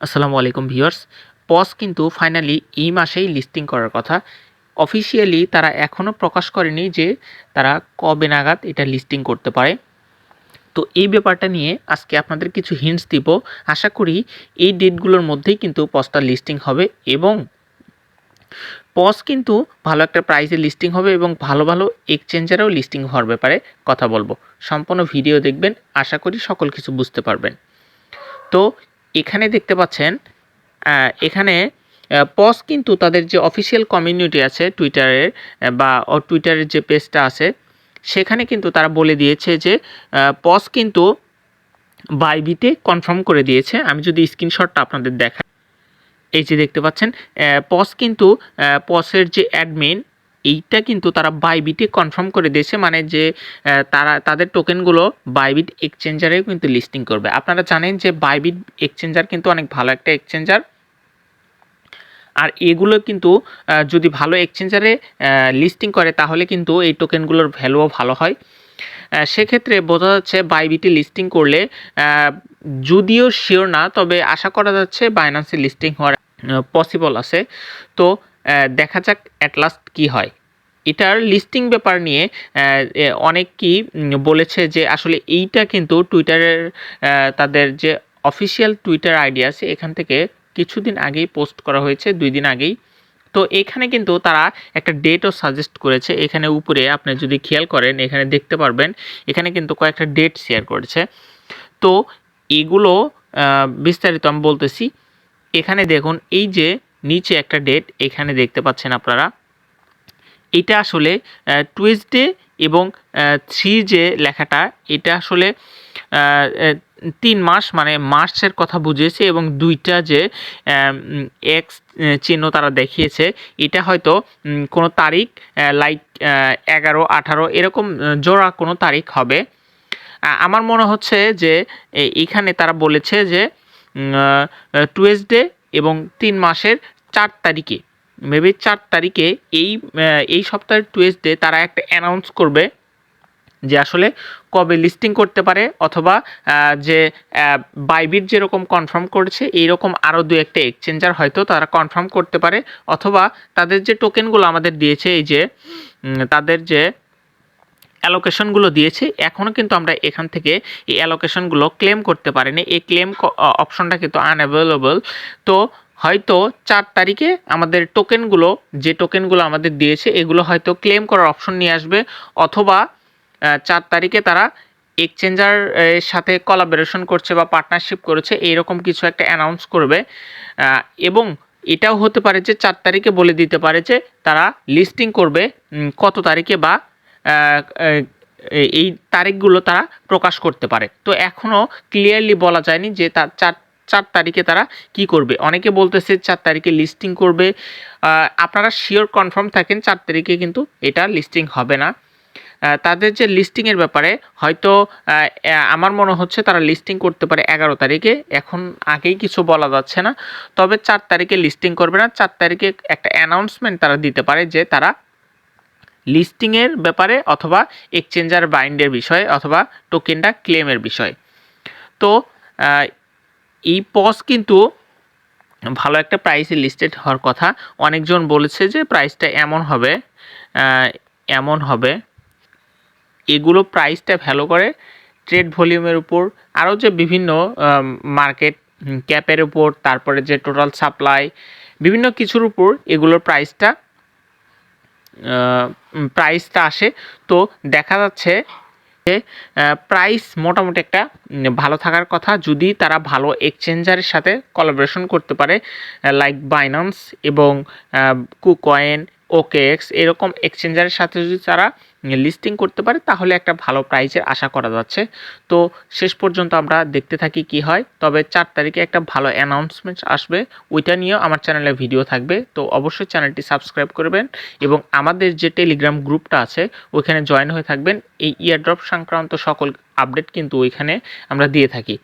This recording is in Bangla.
আসসালামু আলাইকুম ভিউয়ার্স। পস কিন্তু ফাইনালি এই মাসেই লিস্টিং করার কথা। অফিসিয়ালি তারা এখনও প্রকাশ করেনি যে তারা কবে নাগাদ এটা লিস্টিং করতে পারে। তো এই ব্যাপারটা নিয়ে আজকে আপনাদের কিছু হিন্টস দিব। আশা করি এই ডেটগুলোর মধ্যেই কিন্তু পসটা লিস্টিং হবে এবং পস কিন্তু ভালো একটা প্রাইসে লিস্টিং হবে এবং ভালো ভালো এক্সচেঞ্জারেও লিস্টিং হওয়ার ব্যাপারে কথা বলব। সম্পূর্ণ ভিডিও দেখবেন, আশা করি সকল কিছু বুঝতে পারবেন। তো এখানে দেখতে পাচ্ছেন এখানে পস কিন্তু তাদের যে অফিসিয়াল কমিউনিটি আছে টুইটারের বা টুইটারের যে পেজটা আছে, সেখানে কিন্তু তারা বলে দিয়েছে যে পস কিন্তু বাইবিতে কনফার্ম করে দিয়েছে। আমি যদি স্ক্রিনশটটা আপনাদের দেখাই, এই যে দেখতে পাচ্ছেন পস কিন্তু পসের যে অ্যাডমিন এইটা কিন্তু তারা বাইবিটে কনফার্ম করে দিয়েছে মানে যে তারা, তাদের টোকেনগুলো বাইবিট এক্সচেঞ্জারেও কিন্তু লিস্টিং করবে। আপনারা জানেন যে বাইবিট এক্সচেঞ্জার কিন্তু অনেক ভালো একটা এক্সচেঞ্জার আর এগুলো কিন্তু যদি ভালো এক্সচেঞ্জারে লিস্টিং করে, তাহলে কিন্তু এই টোকেনগুলোর ভ্যালুও ভালো হয়। সেক্ষেত্রে বোঝা যাচ্ছে বাইবিটি লিস্টিং করলে যদিও শিওর না, তবে আশা করা যাচ্ছে বাইন্যান্সে লিস্টিং হওয়ার পসিবল আছে। তো দেখা যাক অ্যাট লাস্ট কী হয়। এটার লিস্টিং ব্যাপার নিয়ে অনেক কি বলেছে যে আসলে এইটা কিন্তু টুইটারের তাদের যে অফিসিয়াল টুইটার আইডি আছে, এখান থেকে কিছুদিন আগেই পোস্ট করা হয়েছে, দুই দিন আগেই। তো এখানে কিন্তু তারা একটা ডেটও সাজেস্ট করেছে। এখানে উপরে আপনি যদি খেয়াল করেন, এখানে দেখতে পারবেন, এখানে কিন্তু কয়েকটা ডেট শেয়ার করেছে। তো এগুলো বিস্তারিত আমি বলতেছি। এখানে দেখুন, এই যে নিচে একটা ডেট এখানে দেখতে পাচ্ছেন আপনারা। এটা আসলে টুয়েসডে এবং থ্রি যে লেখাটা, এটা আসলে তিন মাস মানে মার্চের কথা বুঝিয়েছে এবং দুইটা যে এক্স চিহ্ন তারা দেখিয়েছে, এটা হয়তো কোনো তারিখ লাইক এগারো, আঠারো, এরকম জোড়া কোনো তারিখ হবে। আমার মনে হচ্ছে যে, এ- এইখানে তারা বলেছে যে টুয়েসডে এবং তিন মাসের চার তারিখে। মেবি চার তারিখে এই এই সপ্তাহের টুয়েসডে তারা একটা অ্যানাউন্স করবে যে আসলে কবে লিস্টিং করতে পারে অথবা যে বাইবিট যেরকম কনফার্ম করেছে, এইরকম আরও দু একটা এক্সচেঞ্জার হয়তো তারা কনফার্ম করতে পারে অথবা তাদের যে টোকেনগুলো আমাদের দিয়েছে, এই যে তাদের যে অ্যালোকেশনগুলো দিয়েছে এখনও কিন্তু আমরা এখান থেকে এই অ্যালোকেশনগুলো ক্লেম করতে পারিনি। এই ক্লেম অপশনটা কিন্তু আনঅ্যাভেলেবল তো হয়তো চার তারিখে আমাদের টোকেনগুলো যে টোকেনগুলো আমাদের দিয়েছে, এগুলো হয়তো ক্লেম করার অপশন নিয়ে আসবে, অথবা চার তারিখে তারা এক্সচেঞ্জার সাথে কলাবোরেশন করছে বা পার্টনারশিপ করেছে, এইরকম কিছু একটা অ্যানাউন্স করবে। এবং এটাও হতে পারে যে চার তারিখে বলে দিতে পারে যে তারা লিস্টিং করবে কত তারিখে বা এই তারিখগুলো তারা প্রকাশ করতে পারে। তো এখনও ক্লিয়ারলি বলা যায়নি যে তার চার চার তারিখে তারা কি করবে? অনেকে বলতেছে চার তারিখে লিস্টিং করবে। আপনারা শিওর কনফার্ম থাকেন চার তারিখে কিন্তু এটা লিস্টিং হবে না। তাদের যে লিস্টিংয়ের ব্যাপারে হয়তো আমার মনে হচ্ছে তারা লিস্টিং করতে পারে এগারো তারিখে। এখন আগেই কিছু বলা যাচ্ছে না। তবে চার তারিখে লিস্টিং করবে না। চার তারিখে একটা অ্যানাউন্সমেন্ট তারা দিতে পারে যে তারা লিস্টিংয়ের ব্যাপারে অথবা এক্সচেঞ্জার বাইন্ডের বিষয়ে অথবা টোকেনটা ক্লেমের বিষয়। তো এই পস কিন্তু ভালো একটা প্রাইসে লিস্টেড হওয়ার কথা। অনেকজন বলেছে যে প্রাইসটা এমন হবে এমন হবে। এগুলো প্রাইসটা ভ্যালু করে ট্রেড ভলিউমের উপর, আরও যে বিভিন্ন মার্কেট ক্যাপের উপর, তারপরে যে টোটাল সাপ্লাই বিভিন্ন কিছুর উপর এগুলোর প্রাইসটা প্রাইসটা আসে। তো দেখা যাচ্ছে প্রাইস মোটামুটি একটা ভালো থাকার কথা। যদি তারা ভালো এক্সচেঞ্জারের সাথে কলাবোরেশন করতে পারে লাইক বাইনান্স এবং কুকয়েন ওকেএক্স এরকম এক্সচেঞ্জারের সাথে যদি তারা লিস্টিং করতে পারে, তাহলে একটা ভালো প্রাইসের আশা করা যাচ্ছে। তো শেষ পর্যন্ত আমরা দেখতে থাকি কি হয়। তবে চার তারিখে একটা ভালো অ্যানাউন্সমেন্ট আসবে। ওইটা নিয়েও আমার চ্যানেলে ভিডিও থাকবে। তো অবশ্যই চ্যানেলটি সাবস্ক্রাইব করবেন এবং আমাদের যে টেলিগ্রাম গ্রুপটা আছে, ওইখানে জয়েন হয়ে থাকবেন। এই ইয়ারড্রপ সংক্রান্ত সকল আপডেট কিন্তু ওইখানে আমরা দিয়ে থাকি।